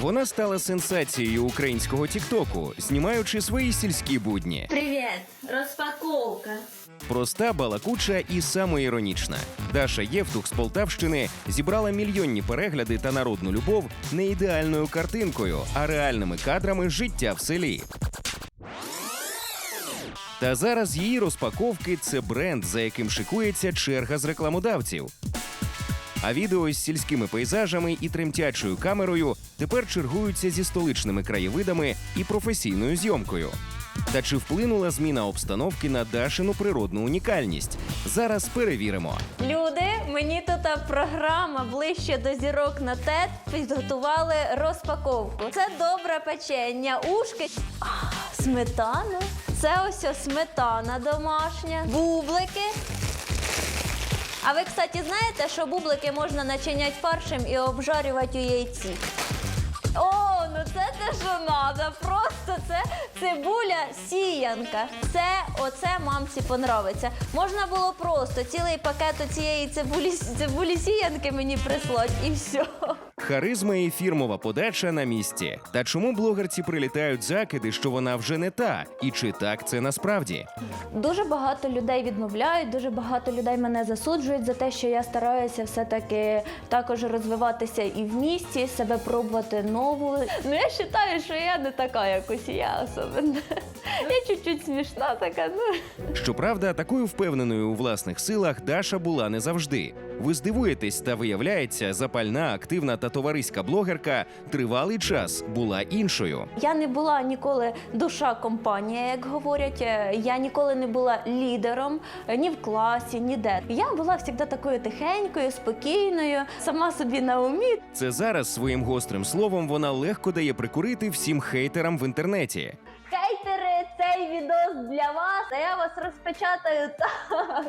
Вона стала сенсацією українського тіктоку, знімаючи свої сільські будні. Привет, распаковка. Проста, балакуча і самоіронічна. Даша Євтух з Полтавщини зібрала мільйонні перегляди та народну любов не ідеальною картинкою, а реальними кадрами життя в селі. Та зараз її розпаковки це бренд, за яким шикується черга з рекламодавців. А відео з сільськими пейзажами і тремтячою камерою тепер чергуються зі столичними краєвидами і професійною зйомкою. Та чи вплинула зміна обстановки на Дашину природну унікальність? Зараз перевіримо. Люди, мені тут програма ближче до зірок на ТЕД підготували розпаковку. Це добре печення, ушки, а, сметана. Це ось сметана домашня, бублики. А ви, кстати, знаєте, що бублики можна начиняти фаршем і обжарювати у яйці? О, ну це те, що треба. Просто це цибуля сіянка. Це оце мамці понравиться. Можна було просто цілий пакет цієї цибулі, цибулі сіянки мені прислати і все. Харизма і фірмова подача на місці. Та чому блогерці прилітають закиди, що вона вже не та? І чи так це насправді? Дуже багато людей відмовляють, дуже багато людей мене засуджують за те, що я стараюся все-таки також розвиватися і в місті, себе пробувати нову. Ну я вважаю, що я не така якось я особливо. Я чуть-чуть смішна така. Ну. Щоправда, такою впевненою у власних силах Даша була не завжди. Ви здивуєтесь, та виявляється, запальна, активна та товариська блогерка тривалий час була іншою. Я не була ніколи душа компанії, як говорять. Е, Я ніколи не була лідером е, ні в класі, ніде. Я була завжди такою тихенькою, спокійною, сама собі на умі. Це зараз своїм гострим словом вона легко дає прикурити всім хейтерам в інтернеті. Хейтери, цей відос для вас, а я вас розпечатаю так,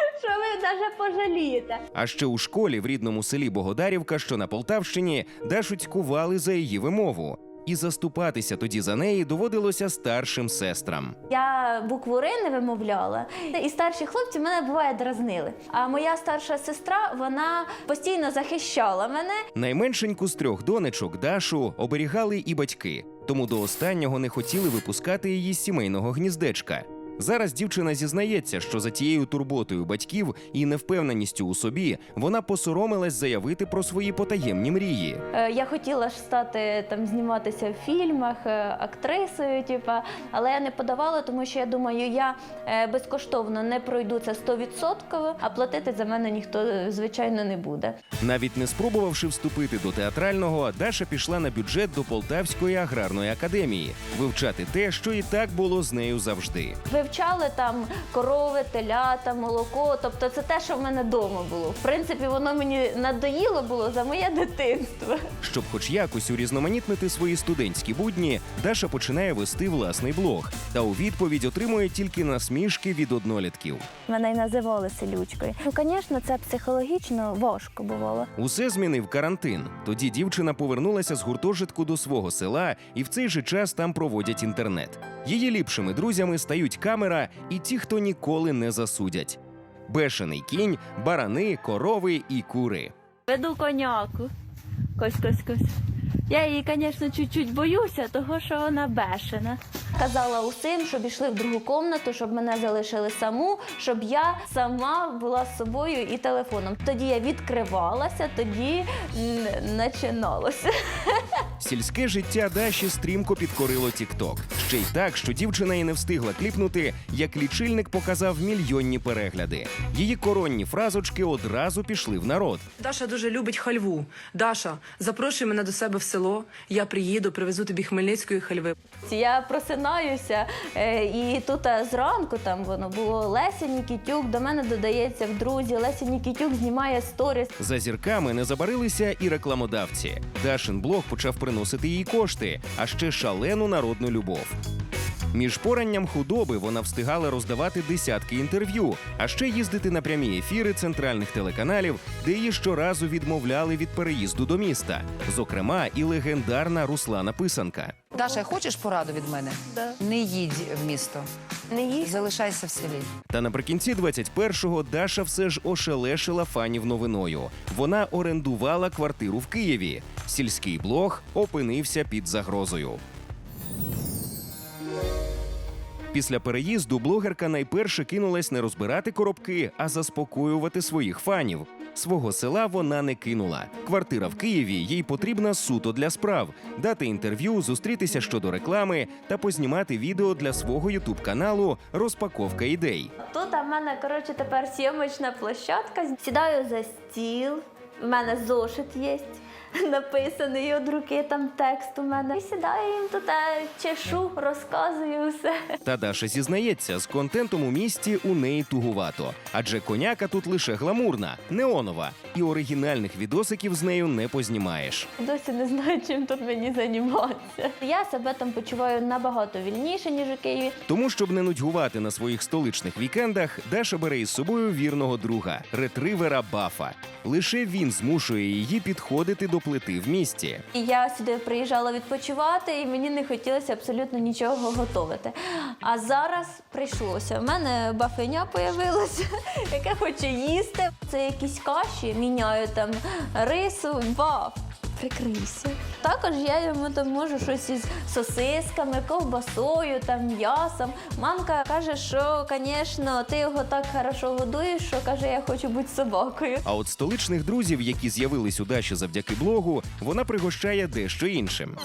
що ви навіть пожалієте. А ще у школі в рідному селі Богодарівка, що на Полтавщині, Дашу цькували за її вимову. І заступатися тоді за неї доводилося старшим сестрам. Я букву Р не вимовляла, і старші хлопці мене буває дразнили. А моя старша сестра вона постійно захищала мене. Найменшеньку з трьох донечок Дашу оберігали і батьки, тому до останнього не хотіли випускати її з сімейного гніздечка. Зараз дівчина зізнається, що за тією турботою батьків і невпевненістю у собі вона посоромилась заявити про свої потаємні мрії. Е, Я хотіла ж стати там зніматися в фільмах, е, актрисою, типа, але я не подавала, тому що я думаю, я е, безкоштовно не пройду це 100%, а платити за мене ніхто звичайно не буде. Навіть не спробувавши вступити до театрального, Даша пішла на бюджет до Полтавської аграрної академії вивчати те, що і так було з нею завжди. Вивчали там корови, телята, молоко. Тобто це те, що в мене вдома було. В принципі, воно мені надоїло було за моє дитинство. Щоб хоч якось урізноманітнити свої студентські будні, Даша починає вести власний блог та у відповідь отримує тільки насмішки від однолітків. Мене й називали селючкою. Ну, звісно, це психологічно важко бувало. Усе змінив карантин. Тоді дівчина повернулася з гуртожитку до свого села, і в цей же час там проводять інтернет. Її ліпшими друзями стають камера і ті, хто ніколи не засудять. Бешений кінь, барани, корови і кури. Веду коняку. Кось, кось, кось. Я її, звісно, чуть-чуть боюся, того що вона бешена. Казала усім, щоб йшли в другу кімнату, щоб мене залишили саму, щоб я сама була з собою і телефоном. Тоді я відкривалася, тоді починалося. Сільське життя Даші стрімко підкорило Тікток. Ще й так, що дівчина і не встигла кліпнути, як лічильник показав мільйонні перегляди. Її коронні фразочки одразу пішли в народ. Даша дуже любить хальву. Даша, запрошуй мене до себе в село. Я приїду, привезу тобі хмельницької хальви. Я просинаюся, е, і тут зранку там воно було Леся Нікітюк. До мене додається в друзі. Леся Нікітюк знімає сторіс. За зірками не забарилися і рекламодавці. Дашин блог почав приносити їй кошти, а ще шалену народну любов. Між поранням худоби вона встигала роздавати десятки інтерв'ю, а ще їздити на прямі ефіри центральних телеканалів, де її щоразу відмовляли від переїзду до міста. Зокрема, і легендарна Руслана Писанка. Даша, хочеш пораду від мене? Да. Не їдь в місто, Не їсть. залишайся в селі. Та наприкінці 21-го Даша все ж ошелешила фанів новиною. Вона орендувала квартиру в Києві. Сільський блог опинився під загрозою. Після переїзду блогерка найперше кинулась не розбирати коробки, а заспокоювати своїх фанів. Свого села вона не кинула. Квартира в Києві їй потрібна суто для справ, дати інтерв'ю, зустрітися щодо реклами та познімати відео для свого ютуб каналу Розпаковка ідей. Тут у мене коротше тепер сйомочна площадка. Сідаю за стіл. в мене зошит є. Написаний від руки, там текст у мене. І сідаю їм тут е, чешу, розказую все. Та Даша зізнається, з контентом у місті у неї тугувато, адже коняка тут лише гламурна, неонова, і оригінальних відосиків з нею не познімаєш. Досі не знаю, чим тут мені займатися. Я себе там почуваю набагато вільніше, ніж у Києві. Тому, щоб не нудьгувати на своїх столичних вікендах, Даша бере із собою вірного друга ретривера Бафа. Лише він змушує її підходити до плити в місті. Я сюди приїжджала відпочивати, і мені не хотілося абсолютно нічого готувати. А зараз прийшлося. У мене бафеня появилася, яка хоче їсти. Це якісь каші, міняю там рису, баф. Прикрийся. Також я йому там можу щось із сосисками, ковбасою, там м'ясом. Мамка каже, що, звісно, ти його так хорошо годуєш, що каже, я хочу бути собакою. А от столичних друзів, які з'явились у Даші завдяки блогу, вона пригощає дещо іншим.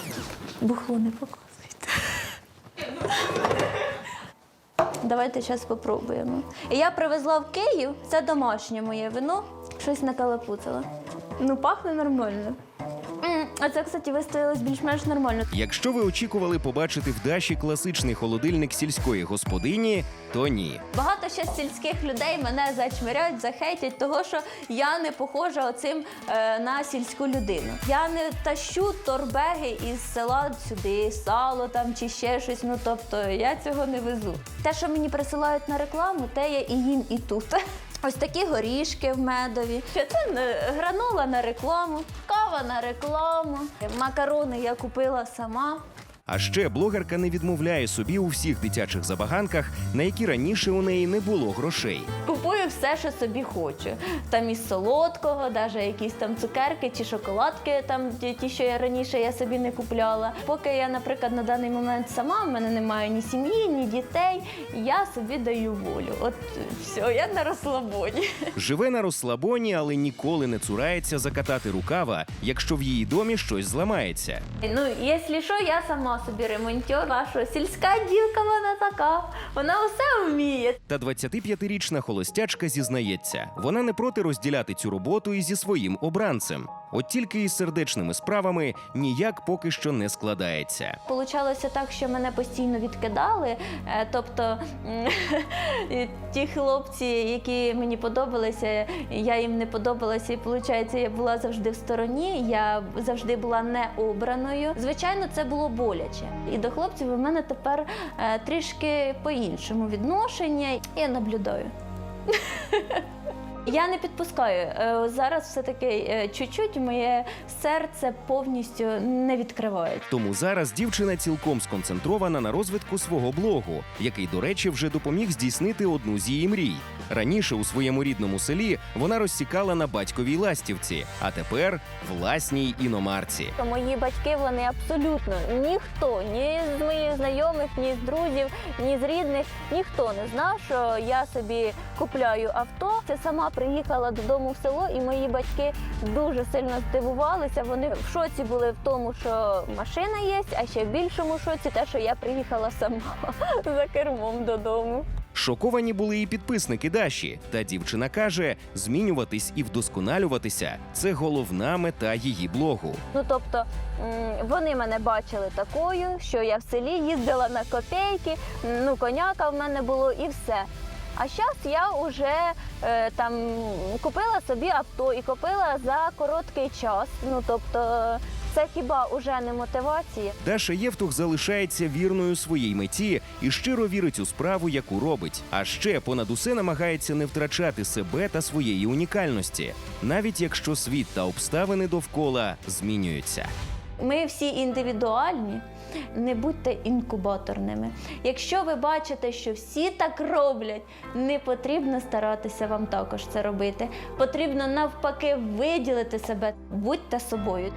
Бухло не показуйте. Давайте зараз спробуємо. Я привезла в Київ, це домашнє моє вино. Щось накалапуцила. Ну, пахне нормально. А це, кстати, вистоялось більш-менш нормально. Якщо ви очікували побачити в Даші класичний холодильник сільської господині, то ні. Багато ще сільських людей мене зачмиряють, захейтять, того що я не похожа оцим е, на сільську людину. Я не тащу торбеги із села сюди, сало там чи ще щось. Ну тобто я цього не везу. Те, що мені присилають на рекламу, те я і їм і тут. Ось такі горішки в медові. Це е, гранула на рекламу, кава на рекламу, макарони я купила сама. А ще блогерка не відмовляє собі у всіх дитячих забаганках, на які раніше у неї не було грошей. Купую все, що собі хочу. Там із солодкого, навіть якісь там цукерки чи шоколадки, там ті, ті, що я раніше я собі не купляла. Поки я, наприклад, на даний момент сама, в мене немає ні сім'ї, ні дітей. Я собі даю волю. От все, я на розслабоні. Живе на розслабоні, але ніколи не цурається закатати рукава, якщо в її домі щось зламається. Ну, якщо що, я сама собі ремонтьор вашого. сільська дівка, вона така. Вона усе вміє. Та 25-річна холостячка зізнається, вона не проти розділяти цю роботу і зі своїм обранцем. От тільки із сердечними справами ніяк поки що не складається. Получалося так, що мене постійно відкидали. Е, Тобто ті хлопці, які мені подобалися, я їм не подобалася, і виходить, я була завжди в стороні, я завжди була не обраною. Звичайно, це було боляче. І до хлопців у мене тепер е, трішки по-іншому відношення. Я наблюдаю. Я не підпускаю. Е, Зараз все-таки е, чуть-чуть моє серце повністю не відкриває. Тому зараз дівчина цілком сконцентрована на розвитку свого блогу, який, до речі, вже допоміг здійснити одну з її мрій. Раніше у своєму рідному селі вона розсікала на батьковій ластівці, а тепер власній іномарці. Мої батьки вони абсолютно ніхто, ні з моїх знайомих, ні з друзів, ні з рідних, ніхто не знав, що я собі купляю авто. Це сама приїхала додому в село, і мої батьки дуже сильно здивувалися. Вони в шоці були в тому, що машина є, а ще в більшому шоці те, що я приїхала сама за кермом додому. Шоковані були і підписники Даші. Та дівчина каже, змінюватись і вдосконалюватися це головна мета її блогу. Ну тобто вони мене бачили такою, що я в селі їздила на копейки, ну коняка в мене було і все. А зараз я вже е, там купила собі авто і купила за короткий час. Ну тобто, це хіба уже не мотивація? Даша Євтух залишається вірною своїй меті і щиро вірить у справу, яку робить. А ще понад усе намагається не втрачати себе та своєї унікальності, навіть якщо світ та обставини довкола змінюються. Ми всі індивідуальні, не будьте інкубаторними. Якщо ви бачите, що всі так роблять, не потрібно старатися вам також це робити. Потрібно навпаки виділити себе, будьте собою.